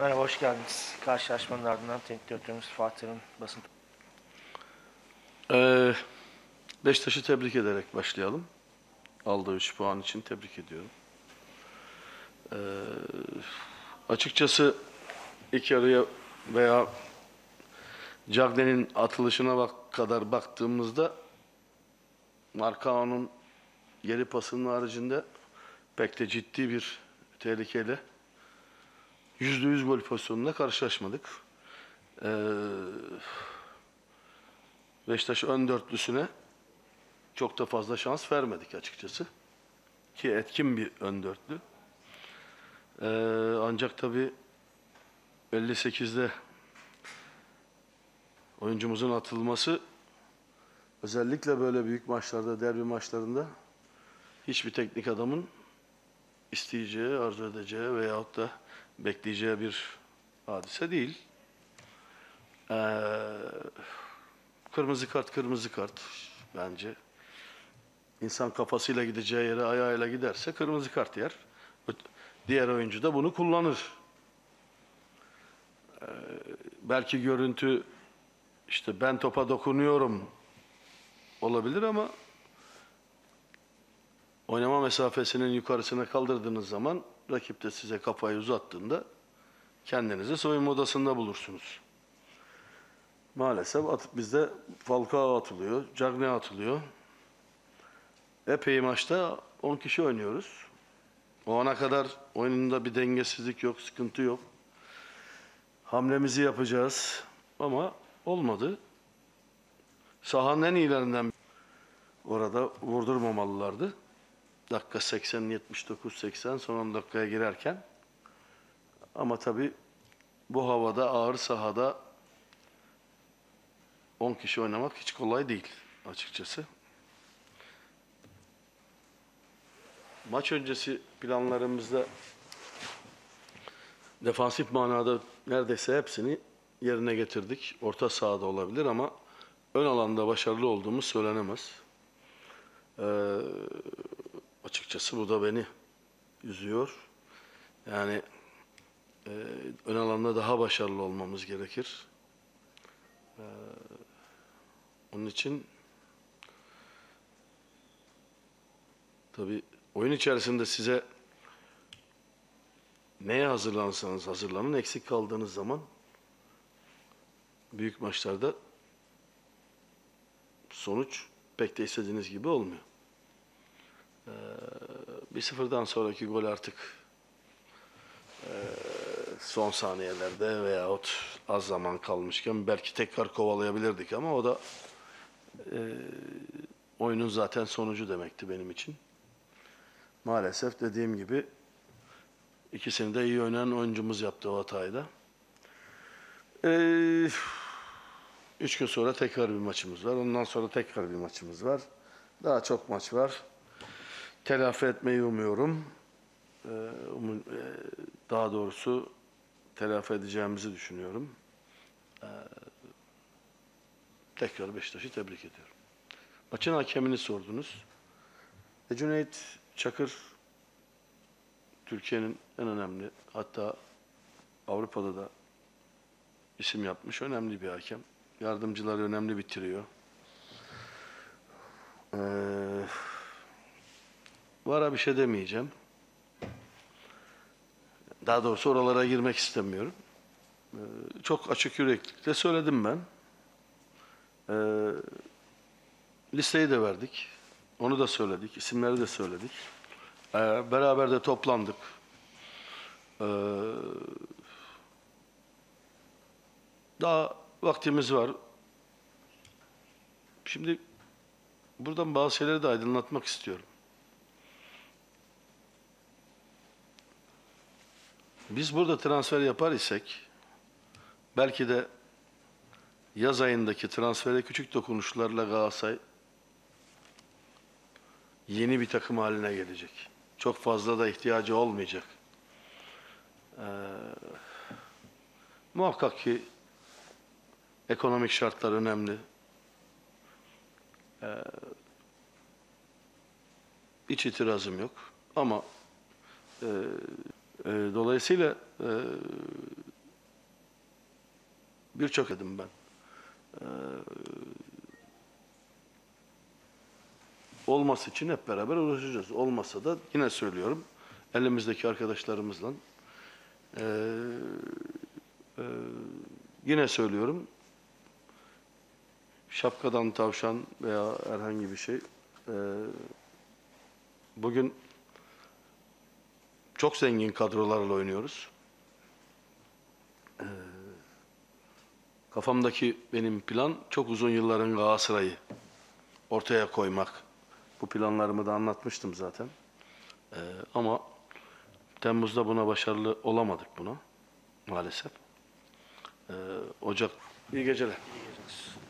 Merhaba, hoş geldiniz. Karşılaşmanın ardından teknik direktörümüz Fatih Terim'in basın Ee, Beşiktaş'ı tebrik ederek başlayalım. Aldığı 3 puan için tebrik ediyorum. Ee, açıkçası ilk yarıya veya Cagney'in atılışına bak kadar baktığımızda Markao'nun geri pasının haricinde pek de ciddi bir tehlikeyle %100 gol pozisyonunda karşılaşmadık. Ee, Beşiktaş ön dörtlüsüne çok da fazla şans vermedik açıkçası. Ki etkin bir ön dörtlü. Ee, ancak tabii 58'de oyuncumuzun atılması özellikle böyle büyük maçlarda, derbi maçlarında hiçbir teknik adamın isteyeceği, arzu edeceği veyahut da bekleyeceği bir hadise değil. Ee, Kırmızı kart, kırmızı kart bence. İnsan kafasıyla gideceği yere ayağıyla giderse kırmızı kart yer. Diğer oyuncu da bunu kullanır. Ee, belki görüntü işte ben topa dokunuyorum olabilir ama oynama mesafesinin yukarısına kaldırdığınız zaman rakip de size kafayı uzattığında kendinizi soyunma odasında bulursunuz. Maalesef at, bizde Falcao atılıyor, Cagney atılıyor. Epey maçta 10 kişi oynuyoruz. O ana kadar oyununda bir dengesizlik yok, sıkıntı yok. Hamlemizi yapacağız ama olmadı. Sahanın en iyilerinden orada vurdurmamalılardı. Dakika 80, 79, 80 son 10 dakikaya girerken. Ama tabii bu havada, ağır sahada 10 kişi oynamak hiç kolay değil açıkçası. Maç öncesi planlarımızda defansif manada neredeyse hepsini yerine getirdik. Orta sahada olabilir ama ön alanda başarılı olduğumuz söylenemez. Ee, açıkçası bu da beni üzüyor. Yani e, ön alanda daha başarılı olmamız gerekir. Onun için tabii oyun içerisinde size neye hazırlansanız hazırlanın eksik kaldığınız zaman büyük maçlarda sonuç pek de istediğiniz gibi olmuyor. Ee, bir sıfırdan sonraki gol artık e, son saniyelerde veyahut az zaman kalmışken belki tekrar kovalayabilirdik ama o da e, oyunun zaten sonucu demekti benim için. Maalesef dediğim gibi ikisini de iyi oynayan oyuncumuz yaptı o hatayı da. Üç gün sonra tekrar bir maçımız var. Ondan sonra tekrar bir maçımız var. Daha çok maç var. Telafi etmeyi umuyorum. E, umu- e, daha doğrusu telafi edeceğimizi düşünüyorum. Ee, tekrar Beşiktaş'ı tebrik ediyorum. Maçın hakemini sordunuz. E, Cüneyt Çakır Türkiye'nin en önemli hatta Avrupa'da da isim yapmış önemli bir hakem. Yardımcıları önemli bitiriyor. Vara bir şey demeyeceğim. Daha doğrusu oralara girmek istemiyorum. Ee, çok açık yüreklilikle söyledim ben. Ee, listeyi de verdik. Onu da söyledik. isimleri de söyledik. Ee, beraber de toplandık. Ee, daha vaktimiz var. Şimdi buradan bazı şeyleri de aydınlatmak istiyorum. Biz burada transfer yapar isek belki de yaz ayındaki transfere küçük dokunuşlarla Galatasaray yeni bir takım haline gelecek. Çok fazla da ihtiyacı olmayacak. Ee, muhakkak ki ekonomik şartlar önemli. Ee, hiç itirazım yok. Ama e, e, dolayısıyla e, birçok dedim ben. Ee, olması için hep beraber uğraşacağız. Olmasa da yine söylüyorum elimizdeki arkadaşlarımızla ee, e, yine söylüyorum şapkadan tavşan veya herhangi bir şey ee, bugün çok zengin kadrolarla oynuyoruz. Ee, kafamdaki benim plan çok uzun yılların Galatasaray'ı ortaya koymak. Bu planlarımı da anlatmıştım zaten. Ee, ama Temmuz'da buna başarılı olamadık buna maalesef. Ee, Ocak. İyi geceler. İyi geceler.